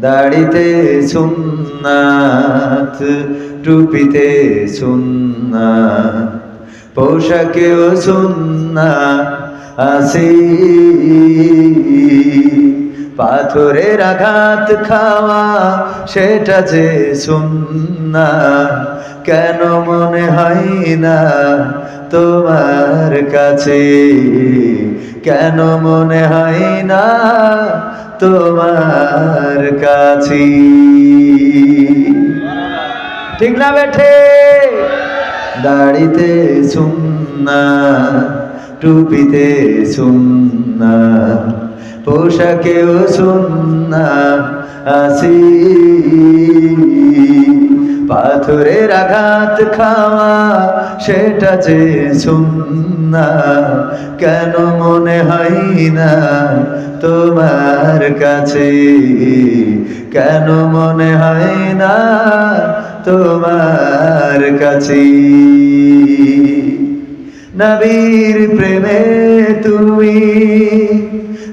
দাড়িতে সুন্নাত, টুপিতে সুন্নাত। পোশাকেও সুন্না আসি পাথরের আঘাত খাওয়া, সেটা যে সুন্না কেন মনে হয় না তোমার কাছে? কেন মনে হয় না তোমার কাছে। ঠিক না বেঠে? দাড়িতে সুন্না টুপিতে সুন্না পোশাকেও সুন্না আসি পাথরের আঘাত খাওয়া, সেটা যে সুন্না, কেন মনে হয় না তোমার কাছে? কেন মনে হয় না তোমার কাছে? নবীর প্রেমে তুমি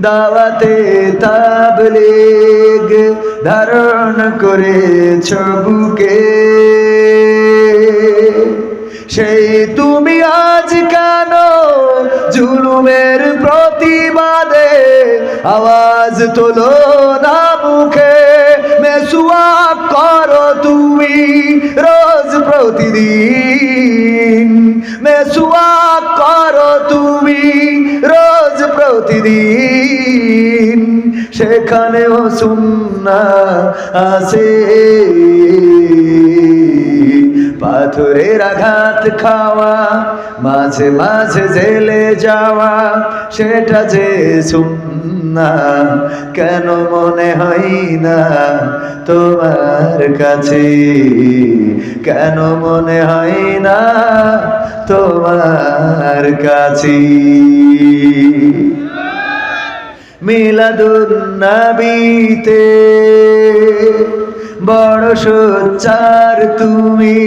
দাওয়াতে তাবলিগ ধারণ করেছ বুকে। সেই তুমি আজ কেন জুলুমের প্রতিবাদে আওয়াজ তোলো না মুখে? মেসুয়া করো তুমি রোজ প্রতিদিন। মেসুয়া করো তুমি রোজ প্রতিদিন। সেখানেও সুন্না আসে পাথরের আঘাত খাওয়া, মাঝে মাঝে জেলে যাওয়া, সেটা যে সুন্না কেন মনে হয় না তোমার কাছে? কেন মনে হয় না তোমার কাছে? মিলাদুন্নবীতে বড় সোচ্চার তুমি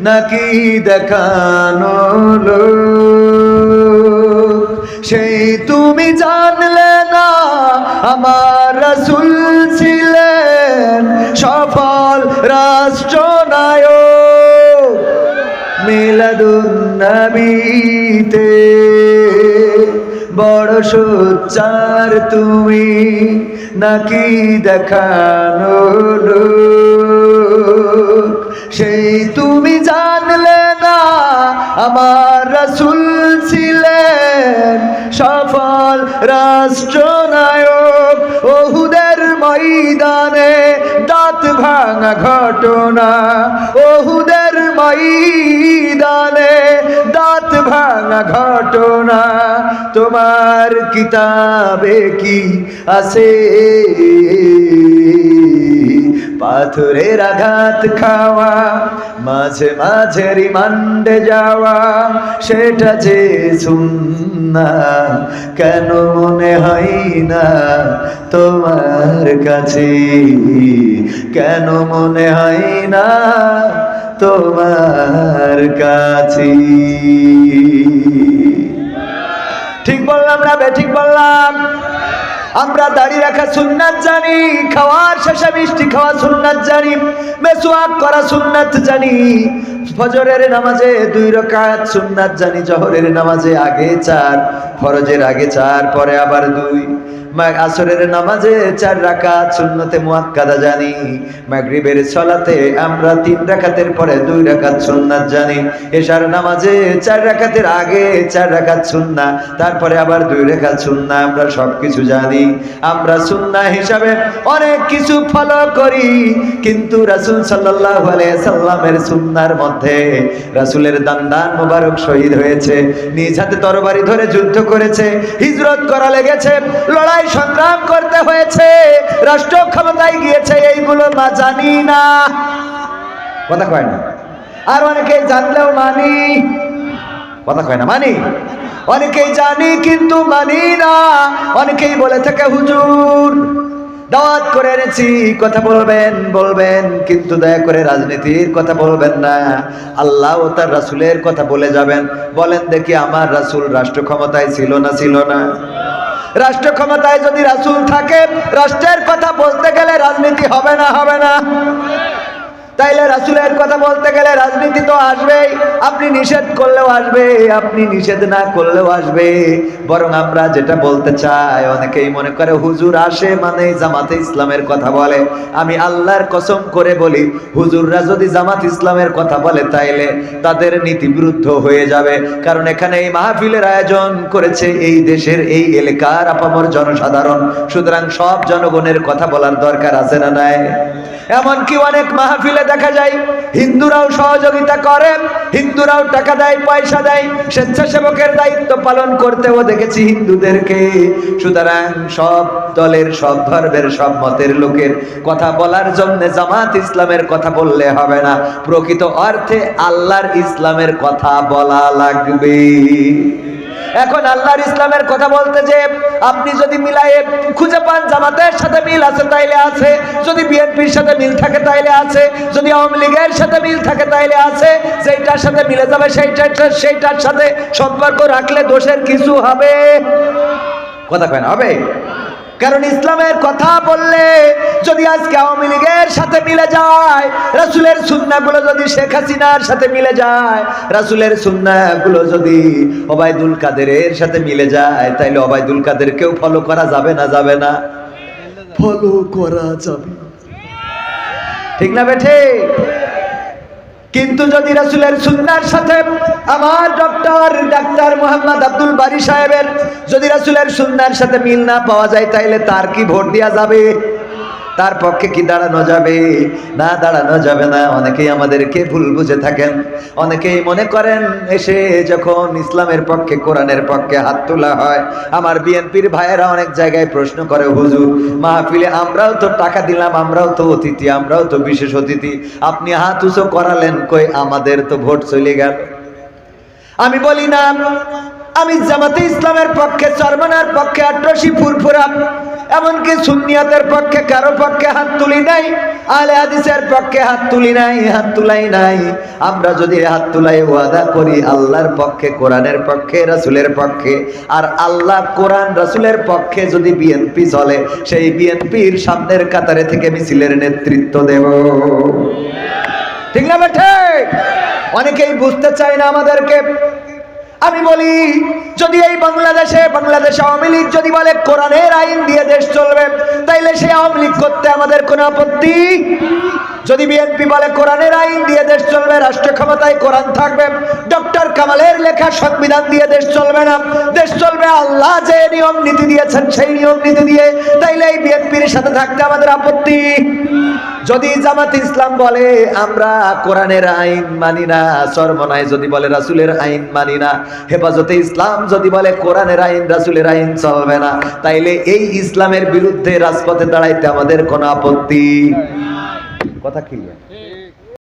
নাকি দেখানো সেই তুমি জানলে না আমার রসুল ছিলেন সফল রাষ্ট্র রাষ্ট্রনায়ক মিলাদুন্নবীতে। বড় সোচ্চার তুমি নাকি দেখানো সেই তুমি জানলে না আমার রসুল ছিলেন সফল রাষ্ট্রনায়ক। ঘটনা ওহুদের ময়দানে দাঁত ভাঙা ঘটনা। তোমার কিতাবে কি আছে? পাথরের আঘাত খাওয়া, মাঝে মাঝে রিমান্ডে যাওয়া, সেটা যে সুন্না, কেন মনে হয় না তোমার কাছে? কেন মনে হয় না তোমার কাছে? ঠিক বললাম না বে, ঠিক বললাম। আমরা দাড়ি রাখা সুন্নাত জানি, খাওয়ার শেষে মিষ্টি খাওয়া সুন্নাত জানি মেসোয়াক করা সুন্নাত জানি, ফজরের নামাজে দুই রকাত সুন্নাত জানি, জহরের নামাজে আগে চার, ফরজের আগে চার, পরে আবার দুই। আসরের নামাজে চার রাকাত সুন্নতে মুয়াক্কাদা জানি, মাগরিবের সলাতে আমরা তিন রাকাতের পরে দুই রাকাত সুন্নাত জানি, এশার নামাজে চার রাকাতের আগে চার রাকাত সুন্না তারপরে আবার দুই রাকাত সুন্না আমরা সব কিছু জানি আমরা সুন্না হিসাবে অনেক কিছু ফলো করি। কিন্তু রাসূল আলাইহি সাল্লামের সুন্নার মধ্যে রাসূলের দান্দান মোবারক শহীদ হয়েছে, নিজ হাতে তরবারি ধরে যুদ্ধ করেছে, হিজরত করা লেগেছে, লড়াই সংগ্রাম করতে হয়েছে, রাষ্ট্র ক্ষমতায় গিয়েছে, এইগুলো মা জানি না। কথা কয় না। আর অনেকে জানলেও মানি। কথা কয় না, মানি। অনেকেই জানি, কিন্তু মানি না। অনেকেই বলে থাকে, হুজুর, দাওয়াত করে এনেছি, কথা বলবেন বলবেন, কিন্তু দয়া করে রাজনীতির কথা বলবেন না। আল্লাহ ও তার রাসুলের কথা বলে যাবেন। বলেন দেখি আমার রাসুল রাষ্ট্র ক্ষমতায় ছিল না ছিল না। রাষ্ট্র ক্ষমতায় যদি রাসুল থাকে, রাষ্ট্রের কথা বলতে গেলে রাজনীতি হবে না হবে না। তাইলে রাসুলের কথা বলতে গেলে রাজনীতি তো আসবেই। আপনি নিষেধ করলেও আসবে, আপনি নিষেধ না করলেও আসবে। বরং আমরা যেটা বলতে চাই, অনেকেই মনে করে হুজুর আসে মানে জামাতে ইসলামের কথা বলে। আমি আল্লাহর কসম করে বলি, হুজুররা যদি জামাত ইসলামের কথা বলে, তাইলে তাদের নীতি বিরুদ্ধ হয়ে যাবে। কারণ এখানে এই মাহফিলের আয়োজন করেছে এই দেশের এই এলাকার আপামর জনসাধারণ। সুতরাং সব জনগণের কথা বলার দরকার আছে না নাই? এমনকি অনেক মাহফিলে দেখা যায়, হিন্দুরাও সহযোগিতা করে হিন্দুরাও টাকা দেয়, পয়সা দেয়, স্বেচ্ছাসেবকের দায়িত্ব পালন করতেও দেখেছি হিন্দুদেরকে। সুতরাং সব দলের, সব ধর্মের, সব মতের লোকের কথা বলার জন্য জামাত ইসলামের কথা বললে হবে না। প্রকৃত অর্থে আল্লাহর ইসলামের কথা বলা লাগবে। এখন আল্লাহর ইসলামের কথা বলতে যে আপনি যদি মিলায়ে খুঁজে পান, জামাতের সাথে মিল আছে তাইলে আছে, যদি বিএনপির সাথে মিল থাকে তাইলে আছে, যদি আওয়ামী লীগের সাথে মিল থাকে তাইলে আছে, যেইটার সাথে মিলে যাবে সেইটার সেইটার সাথে সম্পর্ক রাখলে দোষের কিছু হবে। কথা কেন হবে? কারণ ইসলামের কথা বললে যদি আজকে আওয়ামী লীগের সাথে মিলে যায় রাসুলের সুন্নাগুলো যদি শেখ হাসিনার সাথে মিলে যায় রাসুলের সুন্নাগুলো যদি ওবায়দুল কাদেরের সাথে মিলে যায় তাইলে ওবায়দুল কাদেরকেও ফলো করা যাবে না যাবে না? ফলো করা যাবে। ঠিক না বেঠে? কিন্তু যদি রাসুলের সুন্নার সাথে আমার ডক্টর ডাক্তার মোহাম্মদ আব্দুল বারি সাহেবের যদি রাসুলের সুন্নার সাথে মিল না পাওয়া যায়, তাইলে তার কি ভোট দেওয়া যাবে? তার পক্ষে কি দাঁড়ানো যাবে? না দাঁড়ানো যাবে না। অনেকেই আমাদেরকে ভুল বুঝে থাকেন। অনেকেই মনে করেন, এসে যখন ইসলামের পক্ষে, কোরআনের পক্ষে হাত তোলা হয়, আমার বিএনপির ভাইয়েরা অনেক জায়গায় প্রশ্ন করে, হুজুর, মাহফিলে আমরাও তো টাকা দিলাম, আমরাও তো অতিথি, আমরাও তো বিশেষ অতিথি। আপনি হাত উঁচু করালেন কই? আমাদের তো ভোট চলে গেল। আমি বলি না, আমি জামাতে ইসলামের পক্ষে চরমানার পক্ষে, আট্রসি, ফুরফুরা এমনকি সুন্নিয়াতের পক্ষে কারও পক্ষে হাত তুলি নাই আলে হাদিসের পক্ষে হাত তুলি নাই, হাত তুলাই নাই। আমরা যদি হাত তুলাই ওয়াদা করি, আল্লাহর পক্ষে, কোরআনের পক্ষে, রাসুলের পক্ষে, আর আল্লাহ কোরআন, রাসুলের পক্ষে যদি বিএনপি চলে, সেই বিএনপির সামনের কাতারে থেকে মিছিলের নেতৃত্ব দেব। ঠিক না বেঠে অনেকেই বুঝতে চায় না আমাদেরকে। আমি বলি, যদি এই বাংলাদেশে, বাংলাদেশ আওয়ামী লীগ যদি বলে, কোরআনের আইন দিয়ে দেশ চলবে, তাইলে সে আওয়ামী লীগ করতে আমাদের কোনো আপত্তি? যদি বিএনপি বলে কোরআনের আইন দিয়ে দেশ চলবে রাষ্ট্র ক্ষমতায় কোরআন থাকবে, ডক্টর কামালের লেখা সংবিধান দিয়ে দেশ চলবে না। দেশ চলবে আল্লাহ যে নিয়ম নীতি দিয়েছেন, সেই নিয়ম নীতি দিয়ে তাইলে এই বিএনপির সাথে থাকতে আমাদের আপত্তি। যদি জামাত ইসলাম বলে, আমরা কোরআনের আইন মানি না সরমনায় যদি বলে রাসুলের আইন মানি না, হেফাজতে ইসলাম যদি বলে কোরআনের আইন, রাসুলের আইন চলবে না, তাইলে এই ইসলামের বিরুদ্ধে রাজপথে দাঁড়াইতে আমাদের কোনো আপত্তি। কথা কি